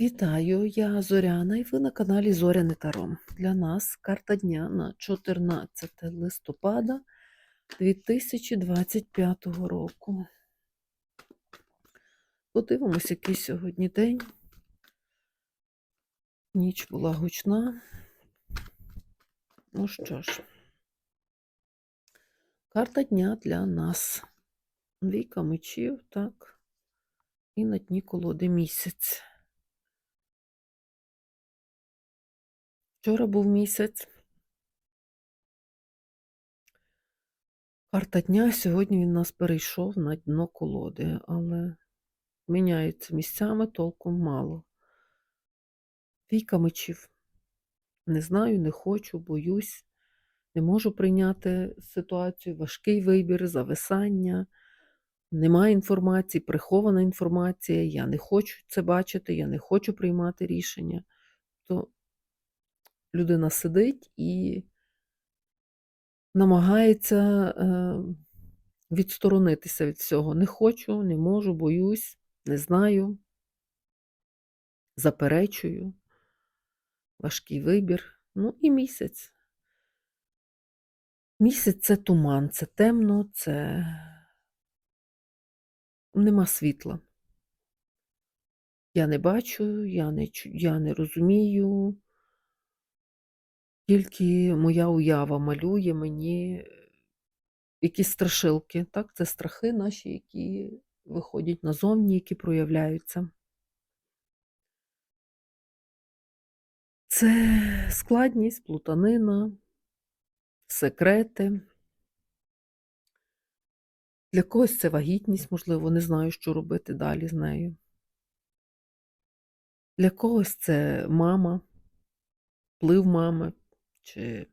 Вітаю, я Зоряна, і ви на каналі Зоряне Таро. Для нас карта дня на 14 листопада 2025 року. Подивимось, який сьогодні день. Ніч була гучна. Ну що ж, карта дня для нас. Двійка мечів, так, і на дні колоди місяць. Вчора був місяць. Карта дня, сьогодні він нас перейшов на дно колоди, але міняються місцями толком мало. Війка мечів. Не знаю, не хочу, боюсь, не можу прийняти ситуацію, важкий вибір, зависання, немає інформації, прихована інформація, я не хочу це бачити, я не хочу приймати рішення. То людина сидить і намагається е, відсторонитися від всього. Не хочу, не можу, боюсь, не знаю, заперечую, важкий вибір. Ну і місяць. Місяць це туман, це темно, це нема світла. Я не бачу, я не, я не розумію. Тільки моя уява малює мені якісь страшилки. Так? Це страхи наші, які виходять назовні, які проявляються. Це складність, плутанина, секрети. Для когось це вагітність, можливо, не знаю, що робити далі з нею. Для когось це мама, вплив мами, чи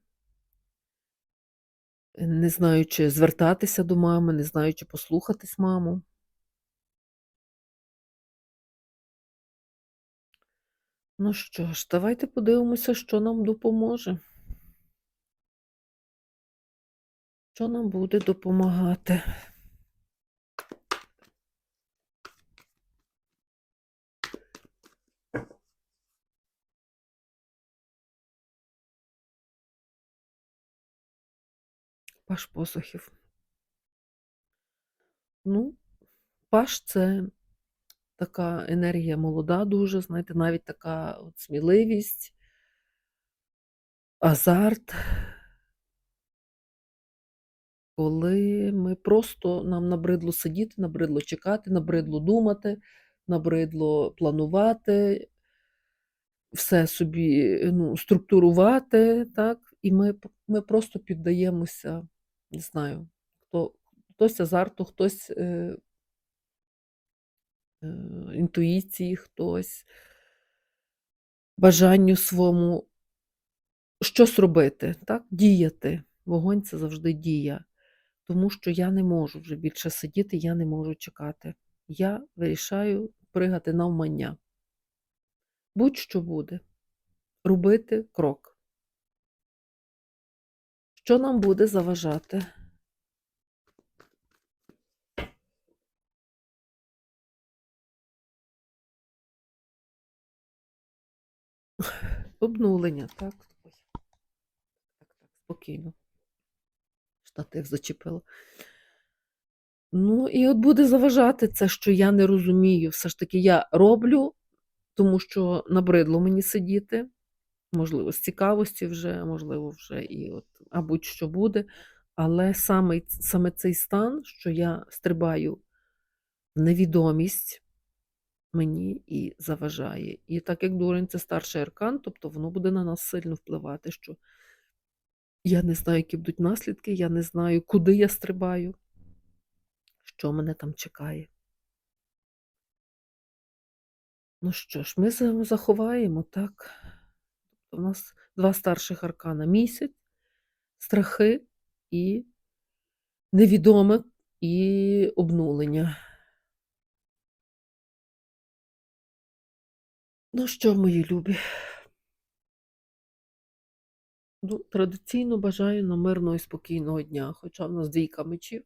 не знаю, чи звертатися до мами, не знаю, чи послухатись маму. Ну що ж, давайте подивимося, що нам допоможе. Що нам буде допомагати? Паш посохів. Ну, паш це така енергія молода дуже, знаєте, навіть така от сміливість, азарт, коли ми просто нам набридло сидіти, набридло чекати, набридло думати, набридло планувати, все собі ну, структурувати, так, і ми, ми просто піддаємося, не знаю, хто, хтось азарту, хтось е, е, інтуїції, хтось бажанню своєму щось робити, так? діяти. Вогонь це завжди дія. Тому що я не можу вже більше сидіти, я не можу чекати. Я вирішаю пригати навмання. Будь-що буде. Робити крок. Що нам буде заважати? Обнулення, так. Так, так, спокійно. Штатив зачепила. Ну, і от буде заважати це, що я не розумію. Все ж таки, я роблю, тому що набридло мені сидіти. Можливо, з цікавості вже, можливо, вже і от, а будь-що буде. Але саме, саме цей стан, що я стрибаю в невідомість, мені і заважає. І так як дурень це старший аркан, тобто воно буде на нас сильно впливати, що я не знаю, які будуть наслідки, я не знаю, куди я стрибаю, що мене там чекає. Ну що ж, ми заховаємо, так. У нас два старших аркана місяць, страхи і невідоме і обнулення. Ну що, мої любі? Ну, традиційно бажаю нам мирного і спокійного дня, хоча в нас двійка мечів.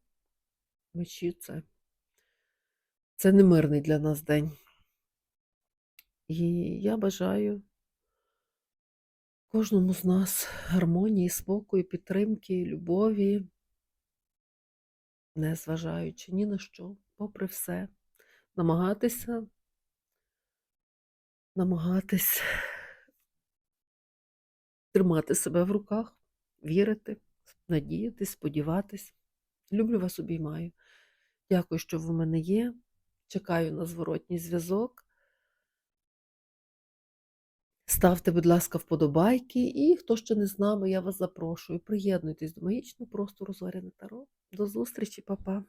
Мечі це, це не мирний для нас день. І я бажаю кожному з нас гармонії, спокою, підтримки, любові, незважаючи ні на що, попри все, намагатися, намагатись тримати себе в руках, вірити, надіятись, сподіватись. Люблю вас, обіймаю. Дякую, що ви в мене є. Чекаю на зворотній зв'язок. Ставте, будь ласка, вподобайки, і хто ще не з нами, я вас запрошую. Приєднуйтесь до магічного простору Зоряне Таро. До зустрічі, па-па!